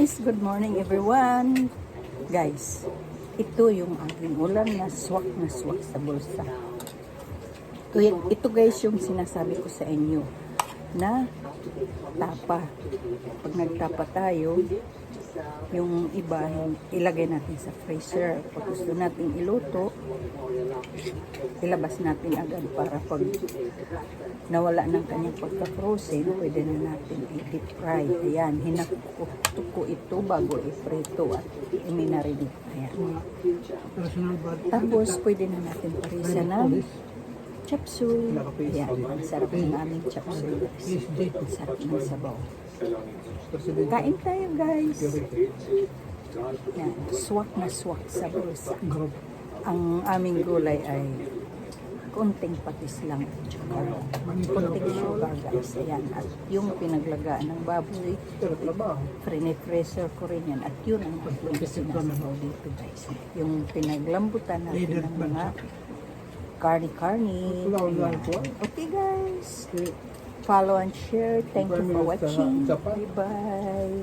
guys, good morning everyone. Guys, ito yung aking ulam na swak na swak sa bulsa. Ito, ito guys yung sinasabi ko sa inyo na tapa. Pag nagtapa tayo, yung iba ilagay natin sa freezer. Pag gusto natin iluto, ilabas natin agad para pag nawala ng kanyang pagka-frozen, pwede na natin i-deep fry. Ayan, hinakuko ko ito bago i-prito at i-marinate. Ayan. Tapos, pwede na natin parisa ng chop suey. Ayan, ang sarap ng aming guys. Ang sarap ng sabaw. Kain tayo guys. Yan, swak na swak sa bulsa. Ang aming gulay ay konting patis lang at saka konting sugar guys. Ayan. At yung pinaglagaan ng baboy, frine-freezer ko rin yan. At yun ang aking sinasabaw dito guys. Yung pinaglambutan natin ng mga karni-karni. Okay guys. Follow and share. Thank you for watching. Bye-bye.